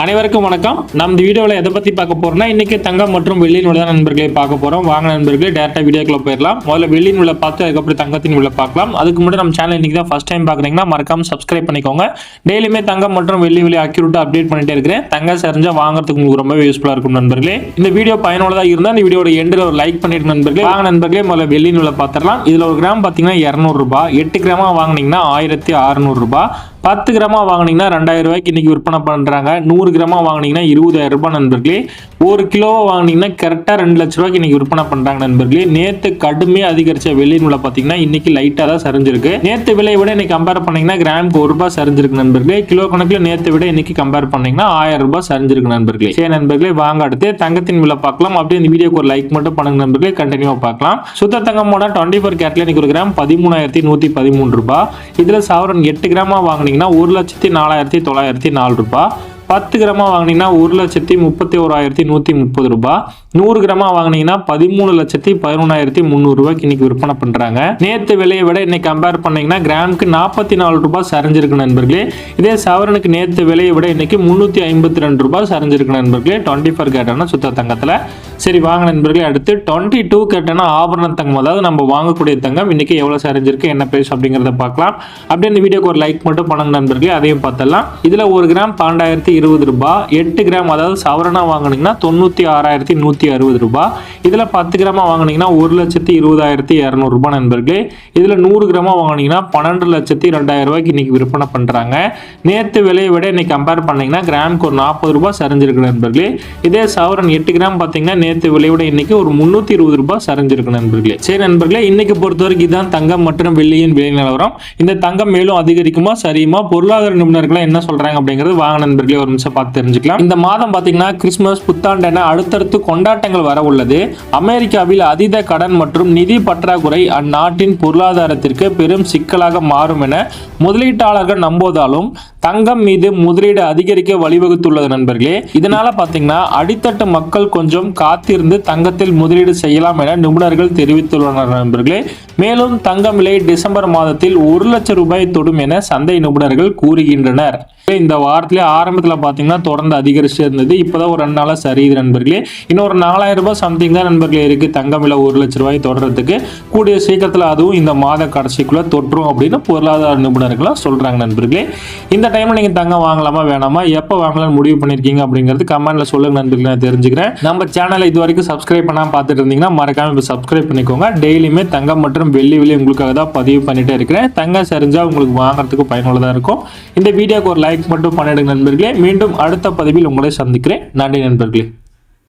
அனைவருக்கும் வணக்கம். நம்ம இந்த வீடியோவில் எதை பற்றி பார்க்க போகிறோம்னா இன்னைக்கு தங்கம் மற்றும் வெள்ளியின் உள்ள நண்பர்களை நண்பர்களே பார்க்க போகிறோம் வாங்க நண்பர்களே டேரெக்டாக வீடியோக்குள்ளே போயிடலாம். முதல்ல வெள்ளியின் உள்ள பார்த்து அதுக்கப்புறம் தங்கத்தின் உள்ள பார்க்கலாம். அதுக்கு முன்னாடி நம்ம சேனல் இன்றைக்கி தான் ஃபஸ்ட் டைம் பார்க்குறீங்கன்னா மறக்காம சப்ஸ்கிரைப் பண்ணிக்கோங்க. டெய்லியுமே தங்கம் மற்றும் வெள்ளி விலை அக்யூரேட்டாக அப்டேட் பண்ணிட்டே இருக்கிறேன். தங்கம் சரிஞ்சா வாங்குறதுக்கு உங்களுக்கு ரொம்ப யூஸ்ஃபுல்லாக இருக்கும் நண்பர்களே. இந்த வீடியோ பயனுள்ளதாக இருந்தால் இந்த வீடியோட எண்டில் ஒரு லைக் பண்ணிட்டு நண்பர்களே. வாங்க நண்பர்களே முதல்ல வெள்ளியின் உள்ள பார்த்துடலாம். இதில் ஒரு கிராம் பார்த்தீங்கன்னா இரநூறுபா. எட்டு கிராமாக வாங்குனீங்கன்னா ஆயிரத்தி அறநூறுபா. பத்து கிராமா வாங்குனீங்கன்னா ரெண்டாயிரம் ரூபாய்க்கு இன்னைக்கு விற்பனை பண்ணுறாங்க நூறு கிராமா வாங்குனீங்கன்னா இருபதாயிரம் ரூபாய் நண்பர்களே. ஒரு கிலோவை வாங்கினீங்கன்னா கரெக்டாக ரெண்டு லட்ச ரூபாய்க்கு இன்னைக்கு விற்பனை பண்ணுறாங்க நண்பர்களே. நேற்று கடுமையாக அதிகரிச்ச வெள்ளியின் விலை பார்த்தீங்கன்னா இன்னைக்கு லைட்டாக தான் சரிஞ்சிருக்கு. நேற்று விலையை விட இன்னைக்கு கம்பேர் பண்ணிங்கன்னா கிராமுக்கு ஒரு ரூபாய் சரிஞ்சிருக்கு நண்பர்களே. கிலோ கணக்கில் நேற்று விட இன்னைக்கு கம்பேர் பண்ணிங்கன்னா ஆயிரம் ரூபாய் சரிஞ்சிருக்கு நண்பர்களே. சரி நண்பர்களே வாங்க அடுத்து தங்கத்தின் விலை பார்க்கலாம். அப்படியே இந்த வீடியோக்கு ஒரு லைக் மட்டும் பண்ணுங்க நண்பர்களே. கண்டினியூவாக பார்க்கலாம். சுத்த தங்கமோட டுவெண்ட்டி ஃபோர் கேட்ல இன்னைக்கு ஒரு கிராம் பதிமூணாயிரத்தி நூற்றி பதிமூணு ரூபாய். இதில் சவரன் எட்டு கிராமா பார்த்தீங்கன்னா ஒரு லட்சத்தி நாலாயிரத்தி தொள்ளாயிரத்தி நாலு ரூபாய் பத்து கிராமா வாங்குனீங்கன்னா ஒரு லட்சத்தி முப்பத்தி ஓராயிரத்தி நூற்றி முப்பது ரூபாய் நூறு கிராமா வாங்குனீங்கன்னா பதிமூணு லட்சத்தி பதினொன்றாயிரத்தி முந்நூறு ரூபாய்க்கு இன்னைக்கு விற்பனை பண்ணுறாங்க நேற்று விலையை விட இன்னைக்கு கம்பேர் பண்ணீங்கன்னா கிராமுக்கு நாற்பத்தி நாலு ரூபாய் சரிஞ்சிருக்கு நண்பர்களே. இதே சவரனுக்கு நேற்று விலையை விட இன்னைக்கு முந்நூற்றி ஐம்பத்தி ரெண்டு ரூபாய் சரிஞ்சிருக்கு நண்பர்களே. டுவெண்ட்டி ஃபோர் கேட்டான சுத்த தங்கத்தில். சரி வாங்க நண்பர்களே அடுத்து டுவெண்ட்டி டூ கேட்டான ஆபரண தங்கம் அதாவது நம்ம வாங்கக்கூடிய தங்கம் இன்னைக்கு எவ்வளோ சரிஞ்சிருக்கு என்ன பிரைஸ் அப்படிங்கிறத பார்க்கலாம். அப்படியே இந்த வீடியோக்கு ஒரு லைக் மட்டும் பண்ணுங்க நண்பர்களே அதையும் பார்த்தலாம் இதில் ஒரு கிராம் பன்னெண்டாயிரத்தி இருபது ரூபாய் எட்டு கிராம் அதாவது சவரனா வாங்குனீங்கன்னா தொண்ணூற்றி ஆறாயிரத்தி நூற்றி அறுபது ரூபாய் இதில் பத்து கிராமாக வாங்குனீங்கன்னா ஒரு லட்சத்தி இருபதாயிரத்தி இரநூறுபா நண்பர்களே. இதில் நூறு கிராமாக வாங்குனீங்கன்னா பன்னெண்டு லட்சத்தி ரெண்டாயிரம் ரூபாய்க்கு இன்னைக்கு விற்பனை பண்ணுறாங்க நேற்று விலையை விட இன்னைக்கு கம்பேர் பண்ணீங்கன்னா கிராமுக்கு ஒரு நாற்பது ரூபாய் சரிஞ்சிருக்கு நண்பர்களே. இதே சவரன் எட்டு கிராம் பார்த்தீங்கன்னா நேற்று விலையை விட இன்னைக்கு ஒரு முந்நூற்றி இருபது ரூபாய் சரிஞ்சிருக்கு நண்பர்களே. சரி நண்பர்களே இன்னைக்கு பொறுத்த வரைக்கும் இதுதான் தங்கம் மற்றும் வெள்ளியின் விலை நிலவரம். இந்த தங்கம் மேலும் அதிகரிக்குமா சரியுமா? பொருளாதார நிபுணர்கள் என்ன சொல்றாங்க அப்படிங்கிறது வாங்க நண்பர்களே ஒரு நிமிஷம் பார்த்து தெரிஞ்சுக்கலாம். இந்த மாதம் பார்த்தீங்கன்னா கிறிஸ்துமஸ் புத்தாண்டு என அடுத்தடுத்து கொண்டாட்டங்கள் வர உள்ளது. அமெரிக்காவில் அதீத கடன் மற்றும் நிதி பற்றாக்குறை அந்நாட்டின் பொருளாதாரத்திற்கு பெரும் சிக்கலாக மாறும் என முதலீட்டாளர்கள் நம்புவதாலும் தங்கம் மீது முதலீடு அதிகரிக்க வழிவகுத்துள்ளது நண்பர்களே. இதனால பாத்தீங்கன்னா அடித்தட்டு மக்கள் கொஞ்சம் காத்திருந்து தங்கத்தில் முதலீடு செய்யலாம் என நிபுணர்கள் தெரிவித்துள்ளனர் நண்பர்களே. மேலும் தங்கம் விலை டிசம்பர் மாதத்தில் ஒரு லட்சம் ரூபாய் தொடும் என சந்தை நிபுணர்கள் கூறுகின்றனர். இந்த வாரத்திலே ஆரம்பத்தில் பார்த்தீங்கன்னா தொடர்ந்து அதிகரிச்சு இருந்தது. இப்போதான் ஒரு ரெண்டு நாளாக சரியுது நண்பர்களே. இன்னொரு நாலாயிரம் ரூபாய் சம்திங் தான் நண்பர்களே இருக்கு. தங்கம் விலை ஒரு லட்ச ரூபாய் தொடர்றதுக்கு. கூடிய சீக்கிரத்தில் அதுவும் இந்த மாத கடைசிக்குள்ளே தொற்றும் அப்படின்னு பொருளாதார நிபுணர்களாக சொல்றாங்க நண்பர்களே. இந்த டைமில் நீங்க தங்கம் வாங்கலாமா வேணாமா? எப்போ வாங்கலாம்னு முடிவு பண்ணிருக்கீங்க அப்படிங்கிறது கமெண்ட்டில் சொல்லுங்கள் நண்பர்களே நான் தெரிஞ்சுக்கிறேன். நம்ம சேனலை இது வரைக்கும் சப்ஸ்கிரைப் பண்ணாமல் பார்த்துட்டு இருந்தீங்கன்னா மறக்காமல் இப்போ சப்ஸ்கிரைப் பண்ணிக்கோங்க. டெய்லியுமே தங்கம் மற்றும் வெள்ளி விலை உங்களுக்காக தான் பதிவு பண்ணிட்டே இருக்கிறேன். தங்கம் சரிஞ்சா உங்களுக்கு வாங்குறதுக்கு பயனுள்ளதாக இருக்கும். இந்த வீடியோக்கு ஒரு லைக் மட்டும் பண்ணிடுங்க நண்பர்களே. மீண்டும் அடுத்த பதிவில் உங்களை சந்திக்கிறேன். நன்றி நண்பர்களே.